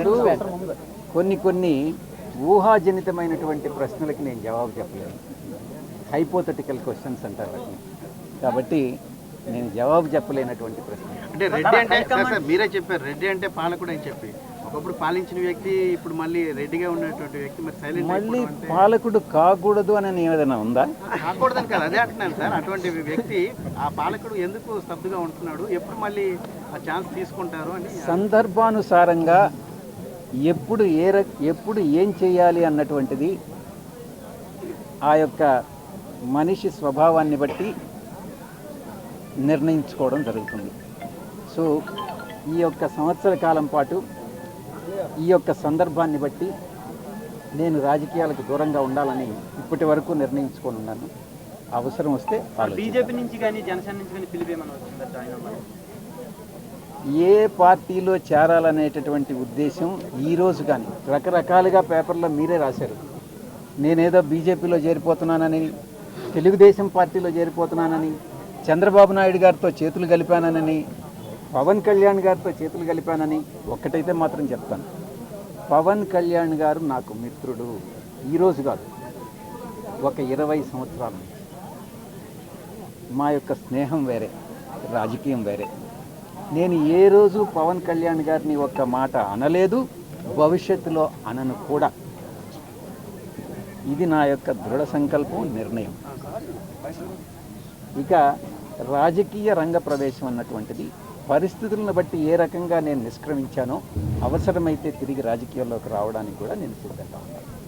ఇప్పుడు కొన్ని కొన్ని ఊహాజనితమైనటువంటి ప్రశ్నలకి నేను జవాబు చెప్పలేను హైపోథెటికల్ క్వశ్చన్స్ అంటారు వాటిని. కాబట్టి నేను జవాబు చెప్పలేనటువంటి ప్రశ్న అంటే రెడ్డి అంటే మీరే చెప్పారు. రెడ్డి అంటే పాలకుడు అని చెప్పి. ఒకప్పుడు పాలించిన వ్యక్తి ఇప్పుడు మళ్ళీ రెడ్డిగా ఉన్నటువంటి వ్యక్తి మరి సైలెంట్ మళ్ళీ పాలకుడు కాకూడదు అని ఏదైనా ఉందా? కాకూడదని కాదు అదే అంటున్నాను సార్. అటువంటి వ్యక్తి ఆ పాలకుడు ఎందుకు స్తబ్దుగా ఉంటున్నాడు? ఎప్పుడు మళ్ళీ ఆ ఛాన్స్ తీసుకుంటారు అని సందర్భానుసారంగా ఎప్పుడు ఏ ఎప్పుడు ఏం చేయాలి అన్నటువంటిది ఆ యొక్క మనిషి స్వభావాన్ని బట్టి నిర్ణయించుకోవడం జరుగుతుంది. సో ఈ యొక్క సంవత్సర కాలం పాటు ఈ యొక్క సందర్భాన్ని బట్టి నేను రాజకీయాలకు దూరంగా ఉండాలని ఇప్పటి వరకు నిర్ణయించుకొని ఉన్నాను. అవసరం వస్తే. బీజేపీ నుంచి కానీ జనసేన నుంచి కానీ పిలిపేమని ఏ పార్టీలో చేరాలనేటటువంటి ఉద్దేశం ఈరోజు కానీ. రకరకాలుగా పేపర్లో మీరే రాశారు. నేనేదో బీజేపీలో చేరిపోతున్నానని తెలుగుదేశం పార్టీలో చేరిపోతున్నానని చంద్రబాబు నాయుడు గారితో చేతులు కలిపానని పవన్ కళ్యాణ్ గారితో చేతులు కలిపానని ఒక్కటైతే మాత్రం చెప్తాను. పవన్ కళ్యాణ్ గారు నాకు మిత్రుడు. ఈరోజు కాదు ఒక ఇరవై సంవత్సరాల నుంచి. మా యొక్క స్నేహం వేరే రాజకీయం వేరే. నేను ఏ రోజు పవన్ కళ్యాణ్ గారిని ఒక్క మాట అనలేదు భవిష్యత్తులో అనను కూడా. ఇది నా యొక్క దృఢ సంకల్పం నిర్ణయం. ఇక రాజకీయ రంగ ప్రవేశం అన్నటువంటిది పరిస్థితులను బట్టి ఏ రకంగా నేను నిష్క్రమించానో అవసరమైతే తిరిగి రాజకీయాల్లోకి రావడానికి కూడా నేను సిద్ధంగా ఉన్నాను.